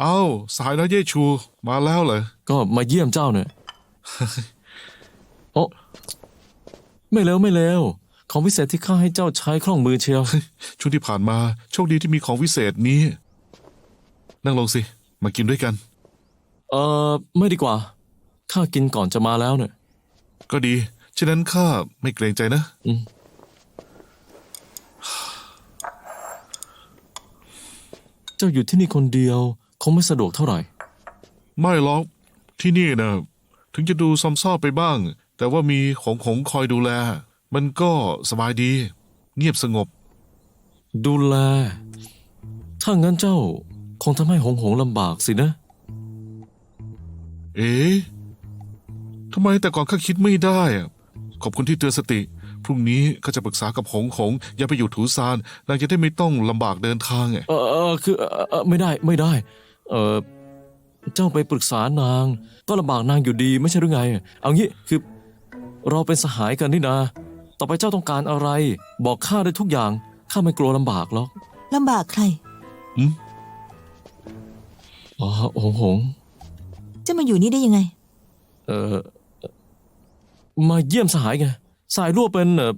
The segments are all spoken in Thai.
เอ้าสหายน้อยเย่ชู มาแล้วเหรอก็มาเยี่ยมเจ้าเนี่ยโอ้ไม่แล้วไม่แล้ว ของพิเศษที่ข้าให้เจ้าใช้คล่องมือเชียว ช่วงที่ผ่านมาโชคดีที่มีของวิเศษนี้ นั่งลงสิ มากินด้วยกัน เออไม่ดีกว่าข้ากินก่อนจะมาแล้วเนี่ยก็ดีฉะนั้นข้าไม่เกรงใจนะ อืมเจ้าอยู่ที่นี่คนเดียว คงไม่สะดวกเท่าไหร่ ไม่หรอกที่นี่นะถึงจะดูซอมซ่อไปบ้าง แต่ว่ามีของของคอยดูแล มันก็สบายดี เงียบสงบ ดูแล ถ้างั้นเจ้า คงทำให้หงหงลำบากสินะ เอ๊ะทำไมแต่ก่อนข้าคิดไม่ได้อะขอบคุณที่เตือนสติ พรุ่งนี้ข้าจะปรึกษากับหงหงอย่าไปอยู่ถูซานนางจะได้ไม่ต้องลำบากเดินทางไงเออเออคือเออเออไม่ได้ไม่ได้ เออเจ้าไปปรึกษานาง ก็ลำบากนางอยู่ดีไม่ใช่หรือไง เอางี้คือ เราเป็นสหายกันนี่นะ ต่อไปเจ้าต้องการอะไร บอกข้าได้ทุกอย่างข้าไม่กลัวลำบากหรอกลำบากใครอ๋อหงหงจะมาอยู่นี่ได้ยังไง เออมาเยี่ยมสหายไงสายรั่วเป็นเออ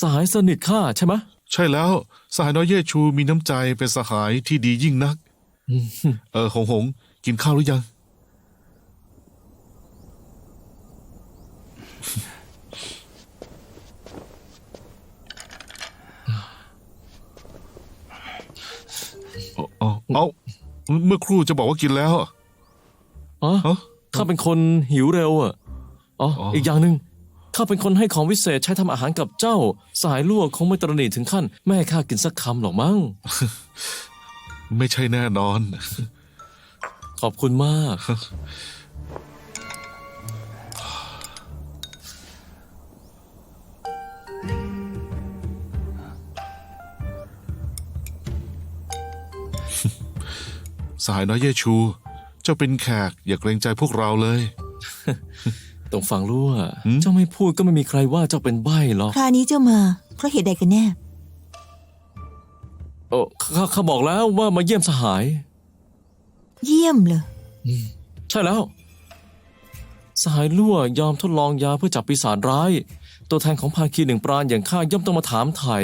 สหายสนิทข้าใช่ไหมใช่แล้ว สหายน้อยเย่ชูมีน้ำใจเป็นสหายที่ดียิ่งนักอืม เออหงหง กินข้าวหรือยังเอาเอาเอาเมื่อครู่จะบอกว่ากินแล้วอ๋อฮะข้าเป็นคนหิวเร็วอะอ๋ออ๋ออี อีกอย่างหนึ่งข้าเป็นคนให้ของวิเศษใช้ทำอาหารกับเจ้า สายรั่วคงไม่ตระหนี่ถึงขั้นไม่ให้ข้ากินสักคำหรอกมั้ง ไม่ใช่แน่นอน ขอบคุณมาก สหายน้อยเยชู เจ้าเป็นแขกอย่าเกรงใจพวกเราเลย ตรงฟังรั่วหืมเจ้าไม่พูดก็ไม่มีใครว่าเจ้าเป็นใบ้หรอก คราวนี้เจ้ามา เพราะเหตุใดกันแน่ โอ้ข้าข้าบอกแล้วว่ามาเยี่ยมสหาย เยี่ยมเลยใช่แล้ว สหายลั่วยอมทดลองยาเพื่อจับปีศาจร้าย ตัวแทนของภาคีหนึ่งปราณอย่างข้าย่อมต้องมาถามไถ่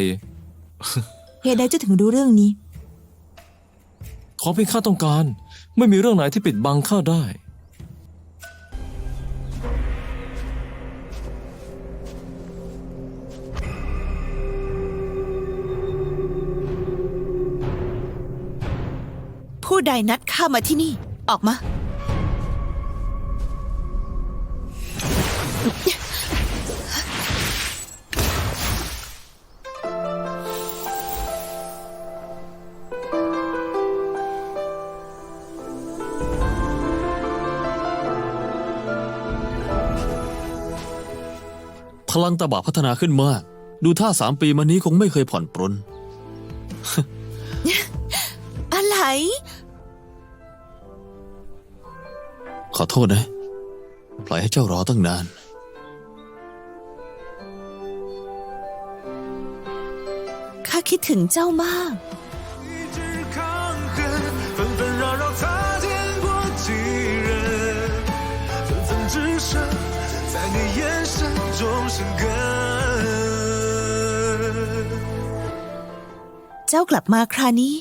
เหตุใดเจ้าถึงรู้เรื่องนี้ ขอเพียงข้าต้องการ ไม่มีเรื่องไหนที่ปิดบังข้าได้ ผู้ใดนัดข้ามาที่นี่ ออกมา พลังตะบะพัฒนาขึ้นมาก ดูท่าสามปีมานี้คงไม่เคยผ่อนปรนอะไร ขอโทษนะ ปล่อยให้เจ้ารอตั้งนาน ข้าคิดถึงเจ้ามาก เจ้ากลับมาครานี้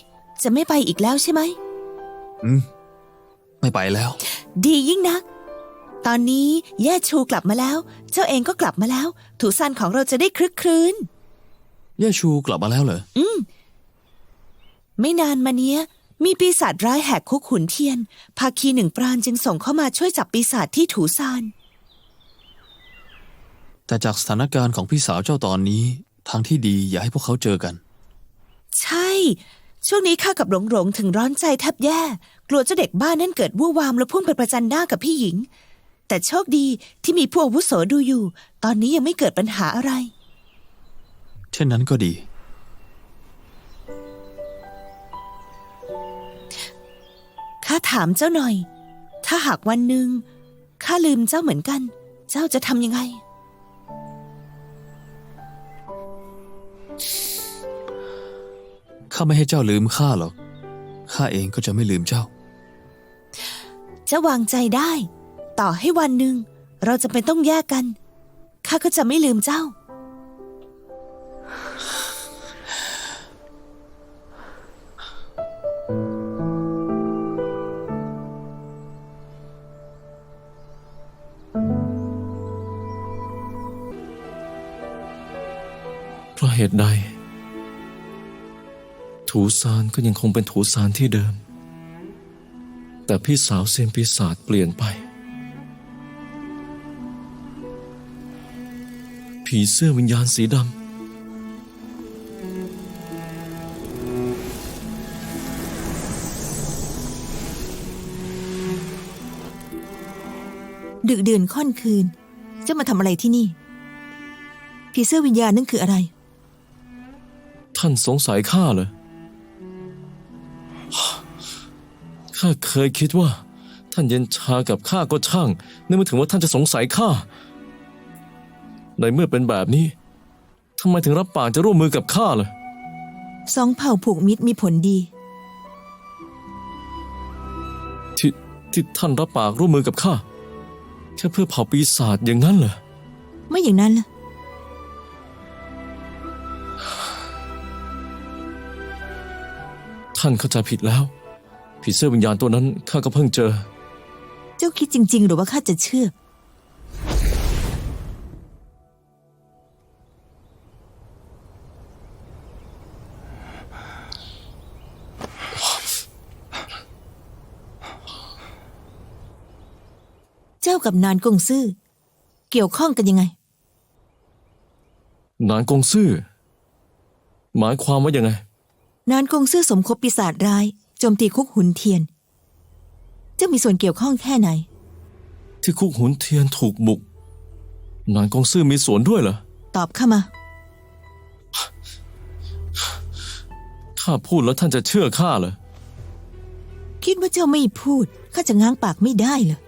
จะไม่ไปอีกแล้วใช่ไหม อืม ไม่ไปแล้ว ดียิ่งนัก ตอนนี้แย่ชูกลับมาแล้ว เจ้าเองก็กลับมาแล้ว ถูซานของเราจะได้คลึกครื้นเย่ชูกลับมาแล้วเหรอไม่นานมาเนี้ย มีปีศาจร้ายแหกคุกขุนเทียน ภาคีหนึ่งปราณจึงส่งเข้ามาช่วยจับปีศาจที่ถูซาน แต่จากสถานการณ์ของพี่สาวเจ้าตอนนี้ ทางที่ดีอย่าให้พวกเขาเจอกัน ใช่ ช่วงนี้ข้ากับหลงหลงถึงร้อนใจแทบแย่ กลัวเจ้าเด็กบ้านนั่นเกิดวู่วามแล้วพุ่งไปประจันหน้ากับพี่หญิง แต่โชคดีที่มีพวกอาวุโสดูอยู่ ตอนนี้ยังไม่เกิดปัญหาอะไร เช่นนั้นก็ดี ข้าถามเจ้าหน่อย ถ้าหากวันหนึ่งข้าลืมเจ้าเหมือนกัน เจ้าจะทำยังไงาไม่ให้เจ้าลืมข้าหรอก ข้าเองก็จะไม่ลืมเจ้า จะวางใจได้ ต่อให้วันหนึ่ง เราจะเป็นต้องแยกกัน ข้าก็จะไม่ลืมเจ้า เพราะเหตุใด ถูซานก็ยังคงเป็นถูซานที่เดิม แต่พี่สาวเซียนปีศาจเปลี่ยนไป ผีเสื้อวิญญาณสีดดึกดื่นค่อนคืนเจ้ามาทำอะไรที่นี่ ผีเสื้อวิญญาณนั่นคืออะไรำท่านสงสัยข้าเหรอ ข้าเคยคิดว่า ท่านเย็นชากับข้าก็ช่างนึกไม่ถึงว่าท่านจะสงสัยข้า ในเมื่อเป็นแบบนี้ทำไมถึงรับปากจะร่วมมือกับข้าล่ะสองเผ่าผูกมิตรมีผลดี ที่ที่ท่านรับปากร่วมมือกับข้าแค่เพื่อเผาปีศาจอย่างนั้นเหรอ ไม่อย่างนั้นล่ะ ท่านเข้าใจผิดแล้ว ผีเสื้อวิญญาณตัวนั้นข้าก็เพิ่งเจอ เจ้าคิดจริง ๆ หรือว่าข้าจะเชื่อ เจ้ากับนานกงซื่อเกี่ยวข้องกันยังไง นานกงซื่อหมายความว่ายังไง นานกงซื่อสมคบปีศาจร้ายโจมตีคุกหุนเทียน เจ้ามีส่วนเกี่ยวข้องแค่ไหน ที่คุกหุนเทียนถูกบุก นานกงซื่อมีส่วนด้วยเหรอ ตอบเข้ามา ข้าพูดแล้วท่านจะเชื่อข้าเหรอ คิดว่าเจ้าไม่พูดข้าจะง้างปากไม่ได้เลย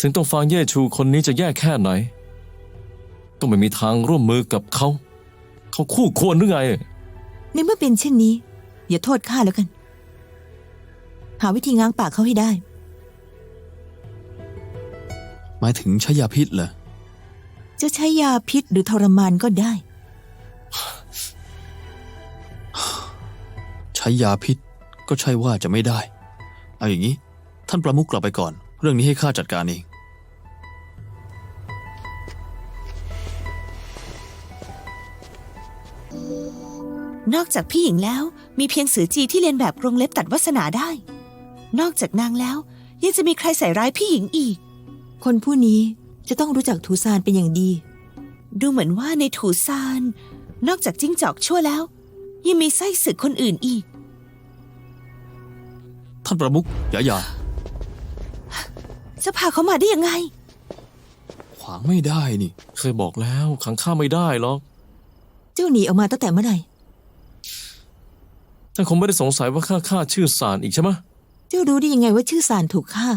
ถึงต้องฟังเย่ชูคนนี้จะแย่แค่ไหนก็ไม่มีทางร่วมมือกับเขา เขาคู่ควรหรือไง ในเมื่อเป็นเช่นนี้ อย่าโทษข้าแล้วกัน หาวิธีง้างปากเขาให้ได้ หมายถึงใช้ยาพิษเหรอ จะใช้ยาพิษหรือทรมานก็ได้ ใช้ยาพิษก็ใช่ว่าจะไม่ได้ เอาอย่างนี้ ท่านประมุขกลับไปก่อน เรื่องนี้ให้ข้าจัดการเอง นอกจากพี่หญิงแล้วมีเพียงสือจีที่เรียนแบบกรงเล็บตัดวาสนาได้ นอกจากนางแล้ว ยังจะมีใครใส่ร้ายพี่หญิงอีก คนผู้นี้จะต้องรู้จักทูซานเป็นอย่างดี ดูเหมือนว่าในถูซาน นอกจากจิ้งจอกชั่วแล้ว ยังมีไส้ศึกคนอื่นอีก ท่านประมุขอย่าอย่าจะพาเขามาได้ยังไง ขวางไม่ได้นี่ เคยบอกแล้วขังข้าไม่ได้หรอก เจ้าหนีออกมาตั้งแต่เมื่อไหร่ ท่านคงไม่ได้สงสัยว่าข้าฆ่าชื่อสารอีกใช่ไหมเจ้ารู้ได้ยังไงว่าชื่อสารถูกฆ่า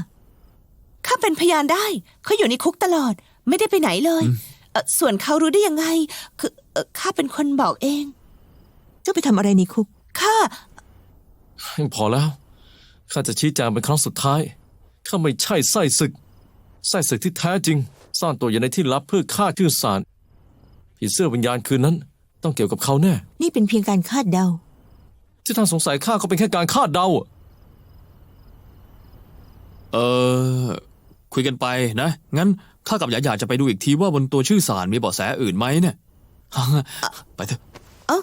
ข้าเป็นพยานได้ เขาอยู่ในคุกตลอด ไม่ได้ไปไหนเลยเอ่อส่วนเขารู้ได้ยังไง คือเอ่อข้าเป็นคนบอกเอง เจ้าไปทำอะไรในคุก ข้า พอแล้ว ข้าจะชี้แจงเป็นครั้งสุดท้าย ข้าไม่ใช่ไส้ศึก ไส้ศึกที่แท้จริง ซ่อนตัวอยู่ในที่ลับเพื่อฆ่าชื่อสารผีเสื้อวิญญาณคืนนั้น ต้องเกี่ยวกับเขาแน่ นี่เป็นเพียงการคาดเดา ที่ท่านสงสัยข้าก็เป็นแค่การคาดเดาอะเออคุยกันไปนะ งั้นข้ากับหยาหยาจะไปดูอีกทีว่าบนตัวชื่อสารมีเบาะแสอื่นไหมเนี่ย ไปเถอะเอ้า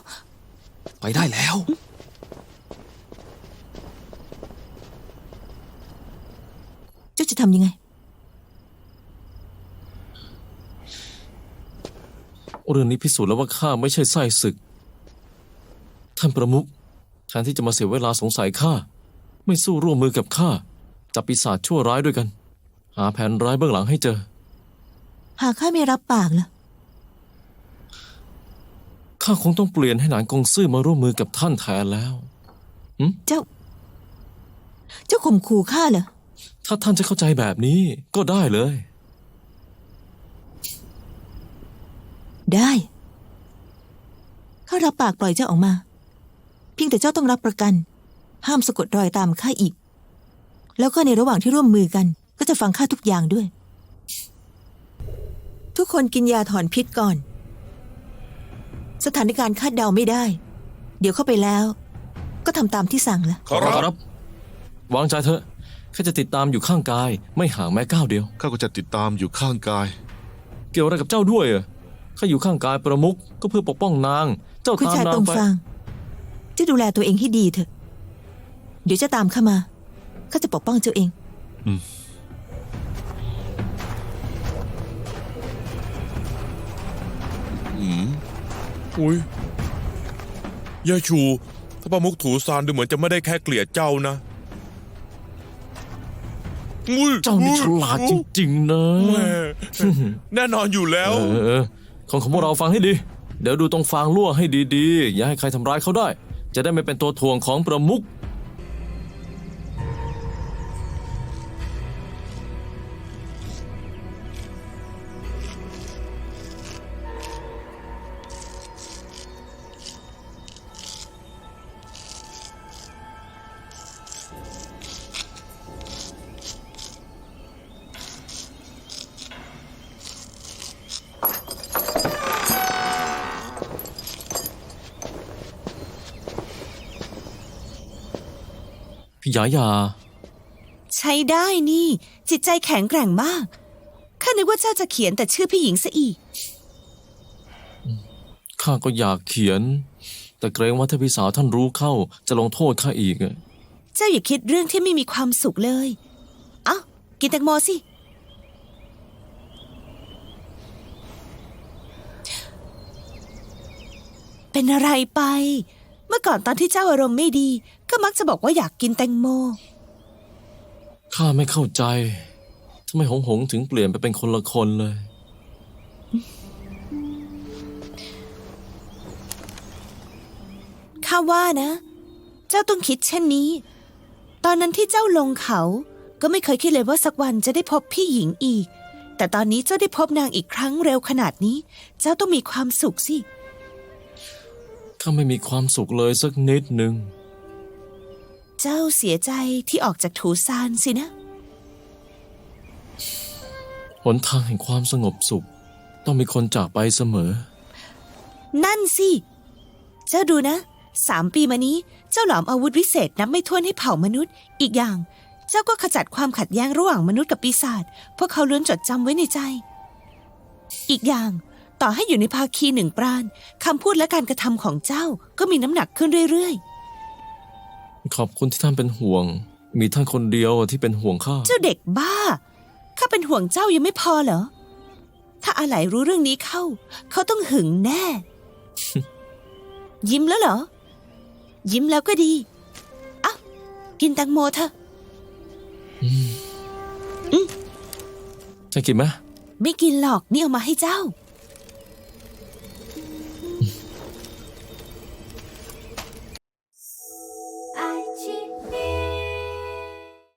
ไปได้แล้ว เจ้าจะทำยังไง เรื่องนี้พิสูจน์แล้วว่าข้าไม่ใช่ไส้ศึก ท่านประมุขแทนที่จะมาเสียเวลาสงสัยข้า ไม่สู้ร่วมมือกับข้า จับปีศาจชั่วร้ายด้วยกัน หาแผนร้ายเบื้องหลังให้เจอ หากข้าไม่รับปากล่ะ ข้าคงต้องเปลี่ยนให้หนานกงซื่อมาร่วมมือกับท่านแทนแล้ว เจ้า เจ้าข่มขู่ข้าเหรอ ถ้าท่านจะเข้าใจแบบนี้ก็ได้เลย ได้ ข้ารับปากปล่อยเจ้าออกมา เพียงแต่เจ้าต้องรับประกัน ห้ามสะกดรอยตามข้าอีก แล้วก็ในระหว่างที่ร่วมมือกัน ก็จะฟังข้าทุกอย่างด้วย ทุกคนกินยาถอนพิษก่อน สถานการณ์คาดเดาไม่ได้ เดี๋ยวเข้าไปแล้ว ก็ทำตามที่สั่งละขอรับครับวางใจเถอะข้าจะติดตามอยู่ข้างกาย ไม่ห่างแม้ก้าวเดียว ข้าก็จะติดตามอยู่ข้างกาย เกี่ยวอะไรกับเจ้าด้วยอะข้าอยู่ข้างกายประมุขก็เพื่อปกป้องนาง เจ้าคุณตามชายนาตรงงไปฟาง เจะดูแลตัวเองให้ดีเถอะ เดี๋ยวจะตามเข้ามาข้าจะปกป้องเจ้าเองอุ้ยยายชูถ้าประมุกถูซานดูเหมือนจะไม่ได้แค่เกลียดเจ้านะอุ้ยเจ้านี่ฉลาดจริงๆนะแม่แน่นอนอยู่แล้ว เออ ของของพวกเราฟังให้ดี เดี๋ยวดูตรงฟางลั่วให้ดีๆ อย่าให้ใครทำร้ายเขาได้ จะได้ไม่เป็นตัวถ่วงของประมุข พี่ยายา ใช้ได้นี่ จิตใจแข็งแกร่งมาก ข้านึกว่าเจ้าจะเขียนแต่ชื่อพี่หญิงซะอีก ข้าก็อยากเขียน แต่เกรงว่าถ้าพี่สาวท่านรู้เข้าจะลงโทษข้าอีกอะเจ้าอย่าคิดเรื่องที่ไม่มีความสุขเลย เอ้า กินแตงโมสิ เป็นอะไรไปเมื่อก่อนตอนที่เจ้าอารมณ์ไม่ดี ก็มักจะบอกว่าอยากกินแตงโม ข้าไม่เข้าใจทำไมหงหงถึงเปลี่ยนไปเป็นคนละคนเลย ข้าว่านะ เจ้าต้องคิดเช่นนี้ ตอนนั้นที่เจ้าลงเขา ก็ไม่เคยคิดเลยว่าสักวันจะได้พบพี่หญิงอีก แต่ตอนนี้เจ้าได้พบนางอีกครั้งเร็วขนาดนี้ เจ้าต้องมีความสุขสิ ข้าไม่มีความสุขเลยสักนิดหนึ่ง เจ้าเสียใจที่ออกจากถูซานสินะ หนทางแห่งความสงบสุข ต้องมีคนจากไปเสมอ นั่นสิ เจ้าดูนะ สามปีมานี้เจ้าหลอมอาวุธวิเศษนับไม่ถ้วนให้เผ่ามนุษย์ อีกอย่าง เจ้าก็ขจัดความขัดแย้งระหว่างมนุษย์กับปีศาจพวกเขาล้วนจดจำไว้ในใจ อีกอย่าง ต่อให้อยู่ในภาคีหนึ่งปราณคำพูดและการกระทำของเจ้าก็มีน้ำหนักขึ้นเรื่อยขอบคุณที่ท่านเป็นห่วง มีท่านคนเดียวที่เป็นห่วงข้าๆเจ้าเด็กบ้า ข้าเป็นห่วงเจ้ายังไม่พอเหรอ ถ้าอาไหลรู้เรื่องนี้เข้า เขาต้องหึงแน่ ยิ้มแล้วเหรอ ยิ้มแล้วก็ดีอะกินแตงโมเถอะจะกินไหมไม่กินหรอก นี่เอามาให้เจ้า